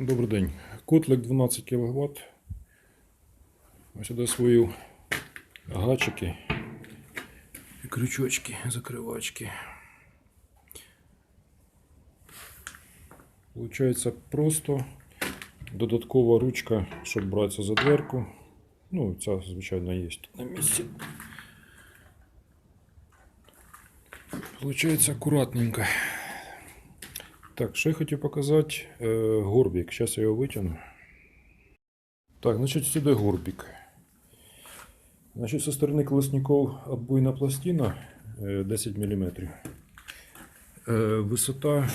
Добрий день. Котлик 12 кВт. Ось сюди свої гачики і крючочки, закривачки. Получається просто додаткова ручка, щоб братися за дверку. Ну, ця, звичайно, є на місці. Получається акуратненько. Так, що я хотів показати? Е, горбик. Зараз я його витягну. Так, значить, сюди горбик. Значить, со сторони колесников отбойна пластина е, 10 мм. Е, висота,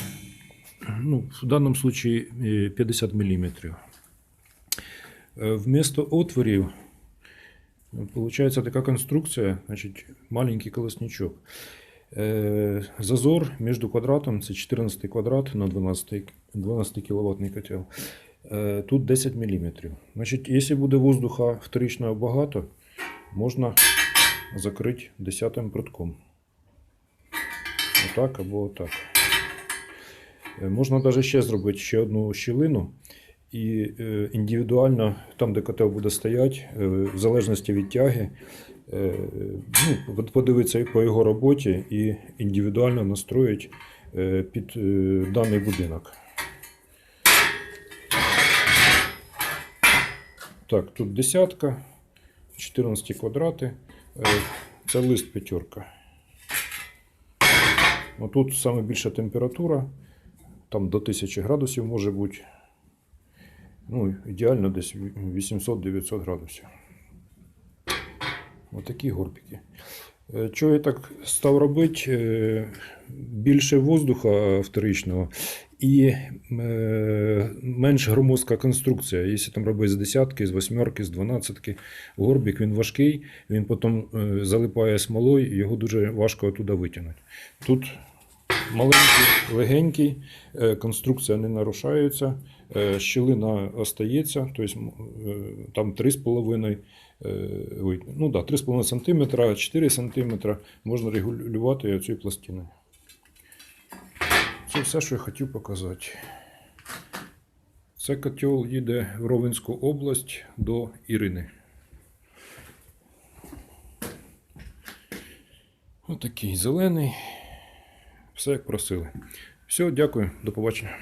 ну, в даному случае е, 50 мм. Е, вместо отворів Получається така конструкція, значить, маленький колесничок. Е, Зазор між квадратом це 14 квадрат на 12, 12 кВт котел. Е, Тут 10 мм. Значить, якщо буде воздуха вторичного багато, можна закрити 10 протком. Отак або отак. Е, Можна навіть ще зробити ще одну щілину. І індивідуально, там, де котел буде стояти, в залежності від тяги, ну, под- подивитися по його роботі і індивідуально настроїть е, під е, даний будинок. Так, тут десятка, 14 квадрати. Е, Це лист п'ятерка. Отут саме більша температура, там до 1000 градусів може бути. Ну, ідеально десь 800-900 градусів. Отакі горбики. Е, Чого я так став робити? Е, Більше воздуха вторичного і е, менш громоздка конструкція. Якщо там робити з десятки, з восьмерки, з дванадцятки, горбик він важкий, він потім залипає смолою, його дуже важко оттуда витягнути. Тут маленький, легенький, е, конструкція не нарушається, е, щілина остається, тобто е, там 3,5 е, ой, ну да, 3,5 см, 4 см можна регулювати цією пластиною. Це все, що я хотів показати. Це котел їде в Ровенську область до Ірини. Отакий зелений. Все як просили. Все, дякую, до побачення.